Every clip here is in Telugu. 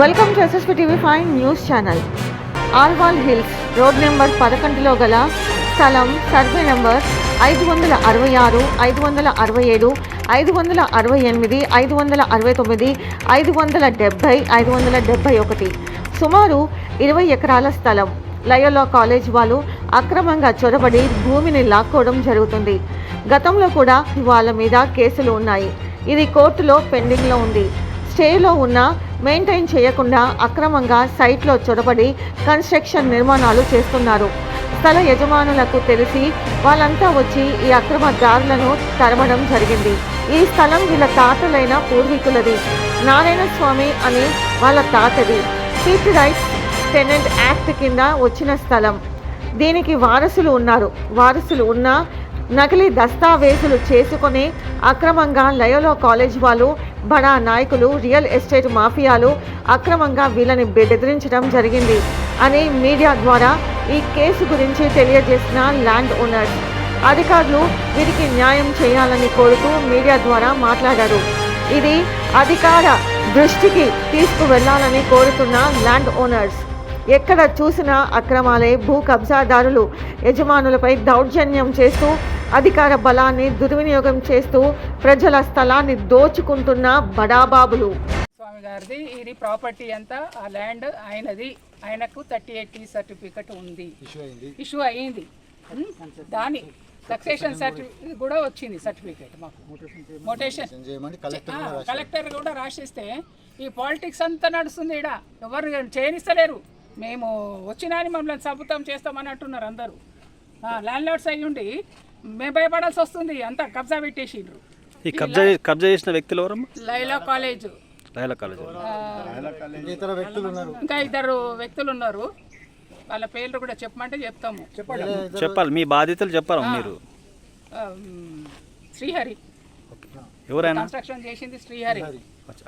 Welcome to SSP TV five news channel Alwal Hills road number పదకొండులో గల స్థలం సర్వే నెంబర్ ఐదు వందల అరవై ఆరు ఐదు వందల అరవై ఏడు ఐదు వందల అరవై ఎనిమిది ఐదు వందల అరవై తొమ్మిది ఐదు వందల డెబ్భై ఐదు వందల డెబ్భై ఒకటి. సుమారు ఇరవై ఎకరాల స్థలం. లయోలా కాలేజ్ వాళ్ళు అక్రమంగా చొరబడి భూమిని లాక్కోవడం జరుగుతుంది. గతంలో కూడా వాళ్ళ మీద కేసులు ఉన్నాయి. ఇది కోర్టులో పెండింగ్లో ఉంది. స్టేలో ఉన్న మెయింటైన్ చేయకుండా అక్రమంగా సైట్లో చొరబడి కన్స్ట్రక్షన్ నిర్మాణాలు చేస్తున్నారు. స్థల యజమానులకు తెలిసి వాళ్ళంతా వచ్చి ఈ అక్రమ దారులను తరమడం జరిగింది. ఈ స్థలం వీళ్ళ తాతలైన పూర్వీకులది. నారాయణ స్వామి అని వాళ్ళ తాతది. సీట్ రైట్స్ టెనెంట్ యాక్ట్ కింద వచ్చిన స్థలం. దీనికి వారసులు ఉన్నారు. వారసులు ఉన్నా నకిలీ దస్తావేజులు చేసుకుని అక్రమంగా లయోలో కాలేజ్ వాళ్ళు బడా నాయకులు రియల్ ఎస్టేట్ మాఫియాలు అక్రమంగా వీళ్ళని బెదిరించడం జరిగింది అని మీడియా ద్వారా ఈ కేసు గురించి తెలియజేసిన ల్యాండ్ ఓనర్స్. అధికారులు వీరికి న్యాయం చేయాలని కోరుతూ మీడియా ద్వారా మాట్లాడారు. ఇది అధికార దృష్టికి తీసుకువెళ్ళాలని కోరుతున్న ల్యాండ్ ఓనర్స్. ఎక్కడ చూసినా అక్రమాలే భూ కబ్జాదారులు యజమానులపై దౌర్జన్యం చేస్తూ అధికార బలాన్ని దుర్వినియోగం చేస్తూ ప్రజల స్థలాన్ని దోచుకుంటున్న బడాబాబులు. స్వామి గారిది ఇది ప్రాపర్టీ అంతా ఆ ల్యాండ్ ఆయనది. ఆయనకు థర్టీ ఎయిట్ టీ సర్టిఫికెట్ ఉంది. ఇష్యూ అయ్యింది ఉమ్, దాని సక్సెషన్ సర్టిఫికెట్ కూడా వచ్చింది సర్టిఫికెట్ మాకు. మోటేషన్ కలెక్టర్ కూడా రాసిస్తే ఈ పాలిటిక్స్ అంతా నడుస్తుంది ఇక్కడ ఎవరు చేయనిస్తలేరు. మేము వచ్చినా మమ్మల్ని చంపుతాం చేస్తామని అంటున్నారు అందరూ. ల్యాండ్ లార్డ్స్ అయ్యి ఉండి మేము భయపడాల్సి వస్తుంది. అంతా కబ్జా పెట్టేసిండ్రు. ఈ కబ్జా కబ్జా చేసిన వ్యక్తులు ఎవరమ్మా? లైలా కాలేజ్. లైలా కాలేజ్. ఇతర వ్యక్తులు ఉన్నారు. ఇంకా ఇద్దరు వ్యక్తులు ఉన్నారు. వాళ్ళ పేర్లు కూడా చెప్పమంటే చెప్తాము. చెప్పాలి. మీ బాధ్యతలు చెప్పాలి మీరు. శ్రీహరి. ఎవరైనా? కన్స్ట్రక్షన్ చేసింది శ్రీహరి.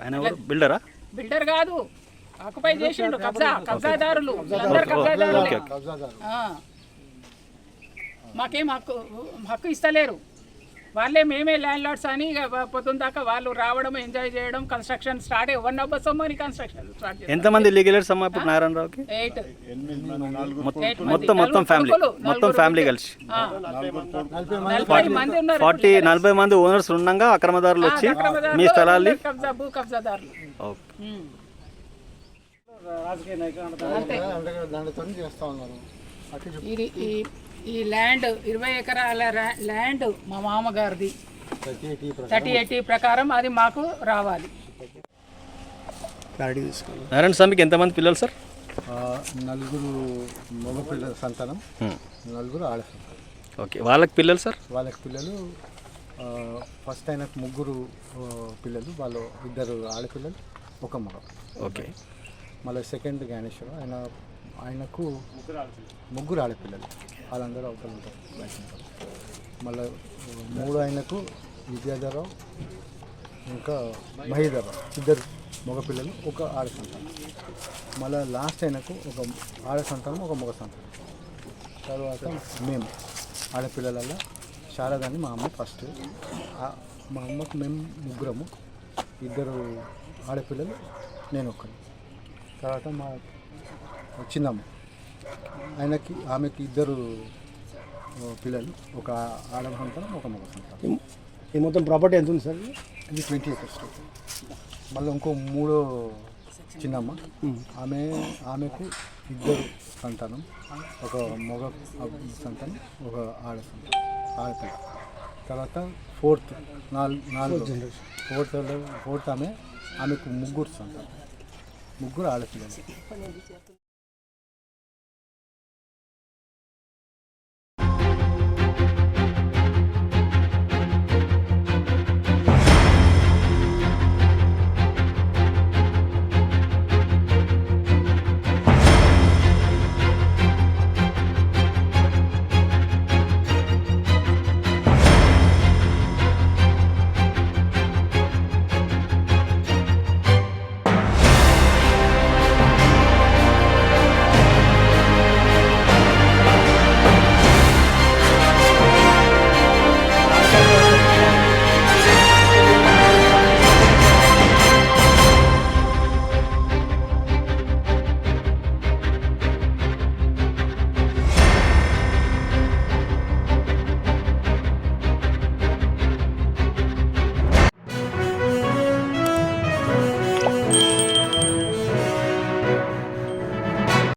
ఆయన ఎవరు? బిల్డరా? బిల్డర్ కాదు. ఆకుపై చేసిండు కబ్జా కబ్జాదారులు. అందరు కబ్జాదారులే. మాకేం హక్కు హక్కు ఇస్తలేరు. వాళ్ళే మేమే ల్యాండ్ లార్డ్స్ అని పొద్దున్న దాకా వాళ్ళు రావడం ఎంజాయ్ చేయడం కన్స్ట్రక్షన్ స్టార్ట్ వన్ అవర్స్ సొమ్మని కన్స్ట్రక్షన్ స్టార్ట్ ఎంతమంది లీగలర్స్ అమ్మా ఇప్పుడు నారాయణరావుకి? ఎయిట్ మొత్తం ఎయిట్ మంది. మొత్తం మొత్తం ఫ్యామిలీ మొత్తం ఫ్యామిలీ కలిసి. ఫార్టీ నలభై మంది ఓనర్స్ ఉండగా అక్రమదారులు వచ్చి మీ. ఉమ్. అంటే దానితో చేస్తా ఉన్నారు. ఇది ఈ ఈ ల్యాండ్ ఇరవై ఎకరాల ల్యాండ్ మా మామగారిది. థర్టీ ఎయిటీ ప్రకారం అది మాకు రావాలి. నారాయణ స్వామికి ఎంతమంది పిల్లలు సార్? ఆ, నలుగురు మగ పిల్లల సంతానం నలుగురు ఆడ సంతానం. ఓకే వాళ్ళకి పిల్లలు సార్? వాళ్ళకి పిల్లలు ఆ, ఫస్ట్ ఆయనకు ముగ్గురు పిల్లలు వాళ్ళు ఇద్దరు ఆడపిల్లలు ఒక మగ. ఓకే. మళ్ళీ సెకండ్ జ్ఞానేశ్వర ఆయన ఆయనకు ముగ్గురు ఆడపిల్లలు వాళ్ళందరూ అవతల ఉంటారు బయట ఉంటారు. మళ్ళీ మూడు ఆయనకు విద్యాధరరావు ఇంకా మహీధరరావు ఇద్దరు మగపిల్లలు ఒక ఆడ సంతానం. మళ్ళీ లాస్ట్ ఆయనకు ఒక ఆడ సంతానం ఒక మగ సంతానం. తర్వాత మేము ఆడపిల్లలలో శారదాని మా అమ్మ ఫస్ట్. మా అమ్మకు మేము ముగ్గురము. ఇద్దరు ఆడపిల్లలు నేను ఒక్కని తర్వాత మా చిన్నమ్మ ఆయనకి ఆమెకి ఇద్దరు పిల్లలు ఒక ఆడ సంతానం ఒక మగ సంతానం. ఈ మొత్తం ప్రాపర్టీ ఎంత ఉంది సార్ ఇది? ట్వంటీ ఎకర్స్ మళ్ళీ ఇంకో మూడో చిన్నమ్మ. ఆమె ఆమెకు ఇద్దరు సంతానం ఒక మగ సంతానం ఒక ఆడ సంతానం ఆడపిల్ల తర్వాత ఫోర్త్ నాలుగు నాలుగు ఫోర్త్ ఫోర్త్ ఆమె ఆమెకు ముగ్గురు సంతానం. ముగ్గురు ఆడపిల్లలు